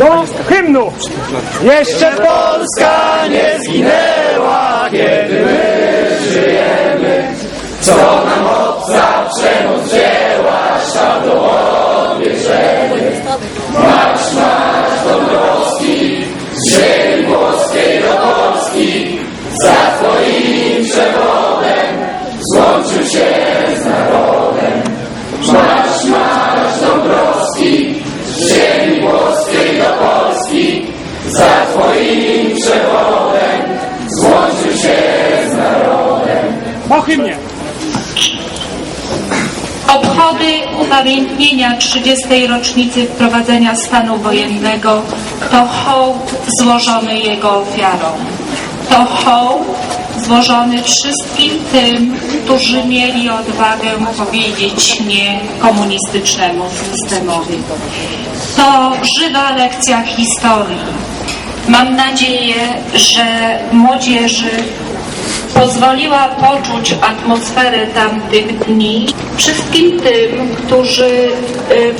Do hymnu! Jeszcze Polska nie zginęła, kiedy my żyjemy. Co nam obca przemoc wzięła, światło odbierzemy. Marsz, marsz Obchody upamiętnienia 30. rocznicy wprowadzenia stanu wojennego to hołd złożony jego ofiarom. To hołd złożony wszystkim tym, którzy mieli odwagę powiedzieć nie komunistycznemu systemowi. To żywa lekcja historii. Mam nadzieję, że młodzieży pozwoliła poczuć atmosferę tamtych dni wszystkim tym, którzy y,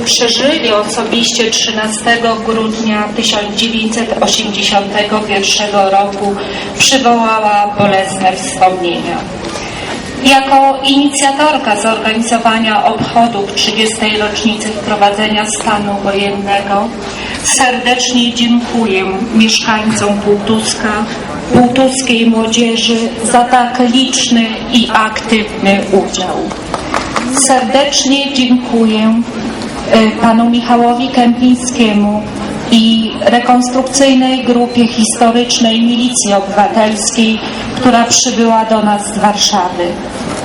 przeżyli osobiście 13 grudnia 1981 roku przywołała bolesne wspomnienia. Jako inicjatorka zorganizowania obchodów 30. rocznicy wprowadzenia stanu wojennego serdecznie dziękuję mieszkańcom Półtuska, półtuskiej młodzieży za tak liczny i aktywny udział. Serdecznie dziękuję e, panu Michałowi Kępińskiemu i rekonstrukcyjnej grupie historycznej Milicji Obywatelskiej, która przybyła do nas z Warszawy.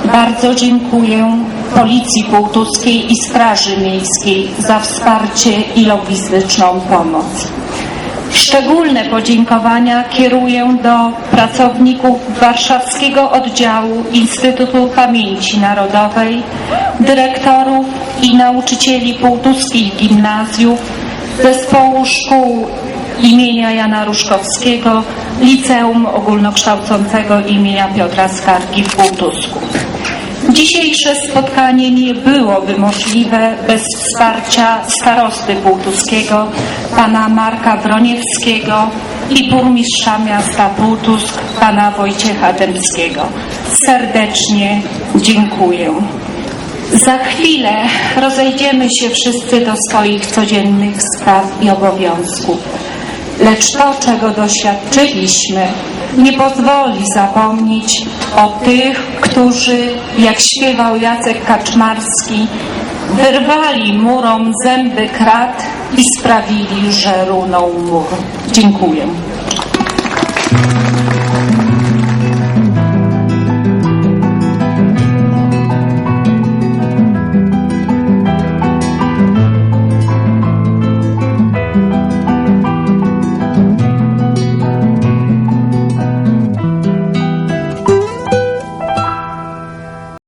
Bardzo dziękuję Policji Półtuskiej i Straży Miejskiej za wsparcie i logistyczną pomoc. Szczególne podziękowania kieruję do pracowników Warszawskiego Oddziału Instytutu Pamięci Narodowej, dyrektorów i nauczycieli półtuskich gimnazjów, zespołu szkół imienia Jana Ruszkowskiego, Liceum Ogólnokształcącego imienia Piotra Skargi w Półtusku. Dzisiejsze spotkanie nie byłoby możliwe bez wsparcia starosty półtuskiego, pana Marka Broniewskiego i burmistrza miasta Półtusk, pana Wojciecha Dębskiego. Serdecznie dziękuję. Za chwilę rozejdziemy się wszyscy do swoich codziennych spraw i obowiązków. Lecz to, czego doświadczyliśmy, nie pozwoli zapomnieć o tych, którzy, jak śpiewał Jacek Kaczmarski, wyrwali murom zęby krat i sprawili, że runął mur. Dziękuję.